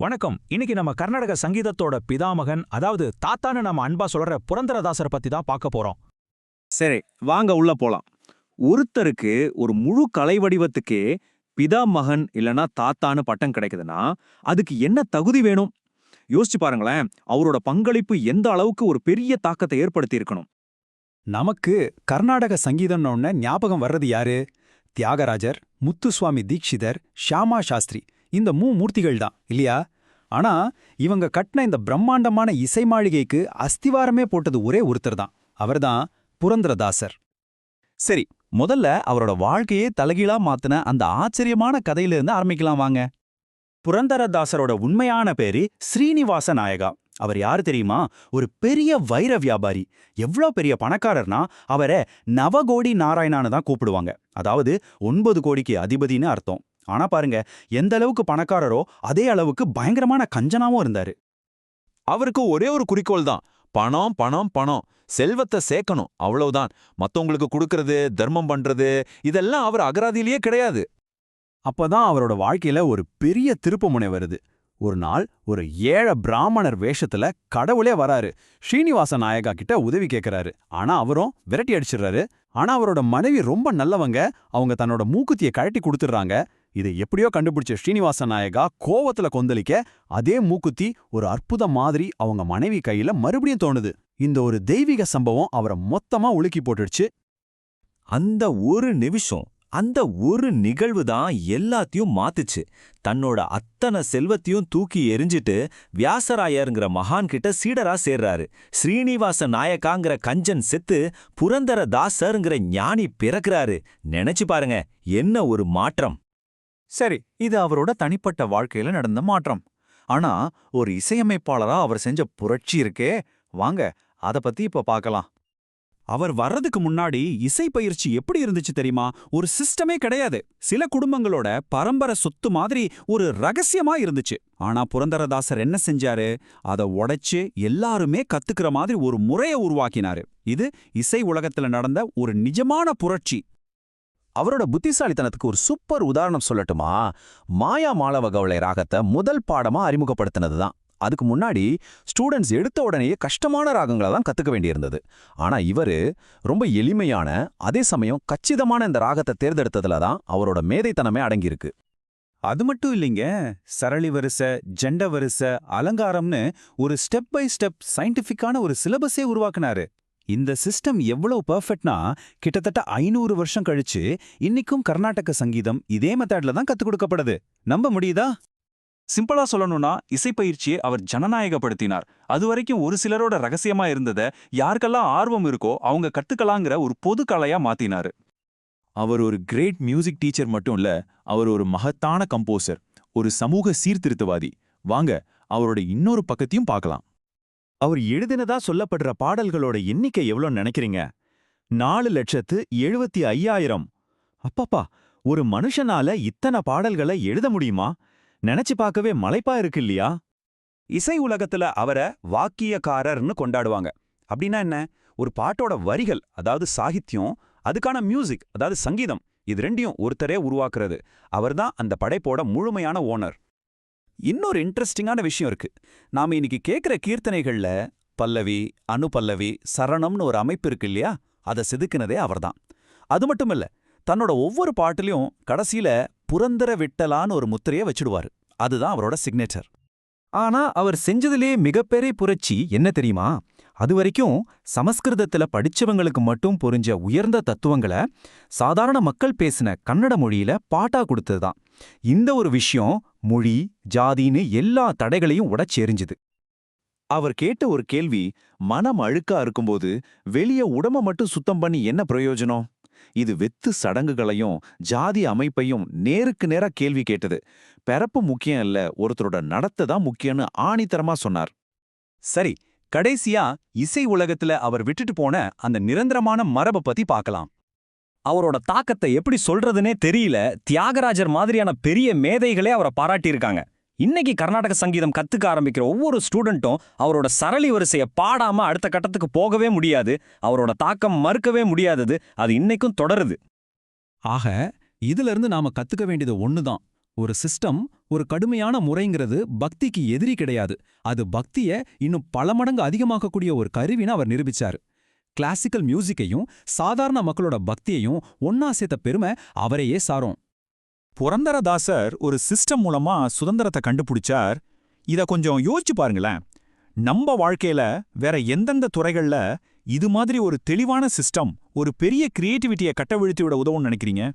வணக்கம். இன்னைக்கு நம்ம கர்நாடக சங்கீதத்தோட பிதாமகன் அதாவது தாத்தான்னு நம்ம அன்பா சொல்ற புரந்தரதாசர் பத்தி தான் பார்க்க போறோம். சரி வாங்க உள்ள போலாம். ஒருத்தருக்கு ஒரு முழு கலை வடிவத்துக்கே பிதா மகன் இல்லனா தாத்தான்னு பட்டம் கிடைக்குதுன்னா அதுக்கு என்ன தகுதி வேணும்? யோசிச்சு பாருங்களேன் அவரோட பங்களிப்பு எந்த அளவுக்கு ஒரு பெரிய தாக்கத்தை ஏற்படுத்தி இருக்கணும் நமக்கு கர்நாடக சங்கீதம்னு ஞாபகம் வர்றது யாரு? தியாகராஜர் முத்துசுவாமி தீக்ஷிதர் ஷியாமா சாஸ்திரி. இந்த மூ மூர்த்திகள் தான் இல்லையா? ஆனா இவங்க கட்டின இந்த பிரம்மாண்டமான இசை மாளிகைக்கு அஸ்திவாரமே போட்டது ஒரே ஒருத்தர் தான். அவர்தான் புரந்தரதாசர். சரி முதல்ல அவரோட வாழ்க்கையே தலைகீழா மாத்தின அந்த ஆச்சரியமான கதையிலிருந்து ஆரம்பிக்கலாம் வாங்க. புரந்தரதாசரோட உண்மையான பேரு ஸ்ரீனிவாச நாயகா. அவர் யாரு தெரியுமா? ஒரு பெரிய வைர வியாபாரி. எவ்வளோ பெரிய பணக்காரர்னா அவரை நவகோடி நாராயணான்னு தான் கூப்பிடுவாங்க. அதாவது ஒன்பது கோடிக்கு அதிபதினு அர்த்தம். ஆனா பாருங்க எந்த அளவுக்கு பணக்காரரோ அதே அளவுக்கு பயங்கரமான கஞ்சனாவும் இருந்தாரு. அவருக்கு ஒரே ஒரு குறிக்கோள் தான் பணம் பணம் பணம். செல்வத்தை சேர்க்கணும் அவ்வளவுதான். மத்தவங்களுக்கு கொடுக்கறது தர்மம் பண்றது இதெல்லாம் அவர் அகராதியிலேயே கிடையாது. அப்பதான் அவரோட வாழ்க்கையில ஒரு பெரிய திருப்புமுனை வருது. ஒரு நாள் ஒரு ஏழை பிராமணர் வேஷத்துல கடவுளே வராரு. ஸ்ரீனிவாச நாயகா கிட்ட உதவி கேட்கிறாரு ஆனா அவரும் விரட்டி அடிச்சிடுறாரு. ஆனா அவரோட மனைவி ரொம்ப நல்லவங்க அவங்க தன்னோட மூக்குத்திய கழட்டி கொடுத்துடுறாங்க. இதை எப்படியோ கண்டுபிடிச்ச ஸ்ரீனிவாச நாயகா கோவத்துல கொந்தளிக்க அதே மூக்குத்தி ஒரு அற்புதம் மாதிரி அவங்க மனைவி கையில மறுபடியும் தோணுது. இந்த ஒரு தெய்வீக சம்பவம் அவரை மொத்தமா உலுக்கி போட்டுடுச்சு. அந்த ஒரு நிமிஷம் அந்த ஒரு நிகழ்வு தான் எல்லாத்தையும் மாத்துச்சு. தன்னோட அத்தனை செல்வத்தையும் தூக்கி எரிஞ்சிட்டு வியாசராயருங்கிற மகான் கிட்ட சீடரா சேர்றாரு. ஸ்ரீனிவாச நாயக்காங்கிற கஞ்சன் செத்து புரந்தர தாசருங்கிற ஞானி பிறக்கிறாரு. நினைச்சு பாருங்க என்ன ஒரு மாற்றம். சரி இது அவரோட தனிப்பட்ட வாழ்க்கையில நடந்த மாற்றம். ஆனா ஒரு இசையமைப்பாளரா அவர் செஞ்ச புரட்சி இருக்கே. வாங்க அத பத்தி இப்ப பார்க்கலாம் அவர் வர்றதுக்கு முன்னாடி இசை பயிற்சி எப்படி இருந்துச்சு தெரியுமா? ஒரு சிஸ்டமே கிடையாது. சில குடும்பங்களோட பரம்பரை சொத்து மாதிரி ஒரு ரகசியமா இருந்துச்சு. ஆனா புரந்தரதாசர் என்ன செஞ்சாரு? அத உடைச்சு எல்லாருமே கத்துக்கிற மாதிரி ஒரு முறைய உருவாக்கினாரு. இது இசை உலகத்துல நடந்த ஒரு நிஜமான புரட்சி. அவரோட புத்திசாலித்தனத்துக்கு ஒரு சூப்பர் உதாரணம் சொல்லட்டுமா? மாயா மாளவகவளை ராகத்தை முதல் பாடமா அறிமுகப்படுத்தினது தான் அதுக்கு முன்னாடி ஸ்டூடெண்ட்ஸ் எடுத்த உடனேயே கஷ்டமான ராகங்களை தான் கத்துக்க வேண்டியிருந்தது. ஆனா இவரு ரொம்ப எளிமையான அதே சமயம் கச்சிதமான இந்த ராகத்தை தேர்ந்தெடுத்ததுல தான் அவரோட மேதைத்தனமே அடங்கியிருக்கு. அது மட்டும் இல்லைங்க சரளி வரிசை ஜெண்ட வரிசை அலங்காரம்னு ஒரு ஸ்டெப் பை ஸ்டெப் சயின்டிஃபிக்கான ஒரு சிலபஸே உருவாக்குனாரு. இந்த சிஸ்டம் எவ்வளவு பர்ஃபெக்ட்னா கிட்டத்தட்ட ஐநூறு வருஷம் கழிச்சு இன்னிக்கும் கர்நாடக சங்கீதம் இதே மெத்தட்ல தான் கத்துக் கொடுக்கப்படுது. நம்ப முடியுதா? சிம்பிளா சொல்லணும்னா இசைப்பயிற்சியை அவர் ஜனநாயகப்படுத்தினார். அது வரைக்கும் ஒரு சிலரோட ரகசியமா இருந்தத யாருக்கெல்லாம் ஆர்வம் இருக்கோ அவங்க கத்துக்கலாங்கிற ஒரு பொது கலையா மாத்தினாரு. அவர் ஒரு கிரேட் மியூசிக் டீச்சர் மட்டும் இல்ல அவர் ஒரு மகத்தான கம்போசர் ஒரு சமூக சீர்திருத்தவாதி. வாங்க அவரோட இன்னொரு பக்கத்தையும் பார்க்கலாம். அவர் எழுதினதா சொல்லப்படுற பாடல்களோட எண்ணிக்கை எவ்வளோன்னு நினைக்கிறீங்க? நாலு லட்சத்து எழுபத்தி ஐயாயிரம். அப்பப்பா ஒரு மனுஷனால இத்தனை பாடல்களை எழுத முடியுமா? நினைச்சு பார்க்கவே மலைப்பா இருக்கு இல்லையா? இசை உலகத்துல அவரை வாக்கியக்காரர்னு கொண்டாடுவாங்க. அப்படின்னா என்ன? ஒரு பாட்டோட வரிகள் அதாவது சாகித்யம் அதுக்கான மியூசிக் அதாவது சங்கீதம் இது ரெண்டையும் ஒருத்தரே உருவாக்குறது. அவர்தான் அந்த படைப்போட முழுமையான ஓனர் இன்னொரு இன்ட்ரெஸ்டிங்கான விஷயம் இருக்கு. நாம இன்னைக்கு கேட்குற கீர்த்தனைகள்ல பல்லவி அனுபல்லவி சரணம்னு ஒரு அமைப்பு இருக்கு இல்லையா? அதை செதுக்கினதே அவர்தான். அது மட்டும் இல்ல தன்னோட ஒவ்வொரு பாட்டிலையும் கடைசியில புரந்தர விட்டலான்னு ஒரு முத்திரையை வச்சிடுவாரு. அதுதான் அவரோட சிக்னேச்சர் ஆனா அவர் செஞ்சதிலே மிகப்பெரிய புரட்சி என்ன தெரியுமா? அது வரைக்கும் சமஸ்கிருதத்துல படிச்சவங்களுக்கு மட்டும் புரிஞ்ச உயர்ந்த தத்துவங்களை சாதாரண மக்கள் பேசின கன்னட மொழியில பாட்டா கொடுத்ததுதான். இந்த ஒரு விஷயம் மொழி ஜாதின்னு எல்லா தடைகளையும் உடச்செறிஞ்சுது. அவர் கேட்ட ஒரு கேள்வி மனம் அழுக்கா இருக்கும்போது வெளிய உடம்ப மட்டும் சுத்தம் பண்ணி என்ன பிரயோஜனம்? இது வெத்து சடங்குகளையும் ஜாதி அமைப்பையும் நேருக்கு நேரா கேள்வி கேட்டது. பிறப்பு முக்கியம் இல்ல ஒருத்தரோட நடத்தை தான் முக்கியம்னு ஆணித்தரமா சொன்னார். சரி கடைசியா இசை உலகத்துல அவர் விட்டுட்டு போன அந்த நிரந்தரமான மரபை பத்தி பார்க்கலாம். அவரோட தாக்கத்தை எப்படி சொல்றதுனே தெரியல தியாகராஜர் மாதிரியான பெரிய மேதைகளே அவரை பாராட்டியிருக்காங்க. இன்னைக்கு கர்நாடக சங்கீதம் கத்துக்க ஆரம்பிக்கிற ஒவ்வொரு ஸ்டூடெண்ட்டும் அவரோட சரளி வரிசையை பாடாம அடுத்த கட்டத்துக்கு போகவே முடியாது. அவரோட தாக்கம் மறுக்கவே முடியாதது. அது இன்னைக்கும் தொடருது. ஆக இதுல இருந்து நாம கத்துக்க வேண்டியது ஒண்ணுதான். ஒரு சிஸ்டம் ஒரு கடுமையான முறைங்கிறது பக்திக்கு எதிரி கிடையாது. அது பக்திய இன்னும் பல மடங்கு அதிகமாக்கக்கூடிய ஒரு கருவின்னு அவர் நிரூபிச்சாரு. கிளாசிக்கல் மியூசிக்கையும் சாதாரண மக்களோட பக்தியையும் ஒன்னா சேர்த்த பெருமை அவரையே சாரும். புரந்தரதாசர் ஒரு சிஸ்டம் மூலமா சுதந்திரத்தை கண்டுபிடிச்சார். இத கொஞ்சம் யோசிச்சு பாருங்களேன். நம்ம வாழ்க்கையில வேற எந்தெந்த துறைகள்ல இது மாதிரி ஒரு தெளிவான சிஸ்டம் ஒரு பெரிய கிரியேட்டிவிட்டியை கட்டவிழ்த்தி விட உதவும்னு நினைக்கிறீங்க?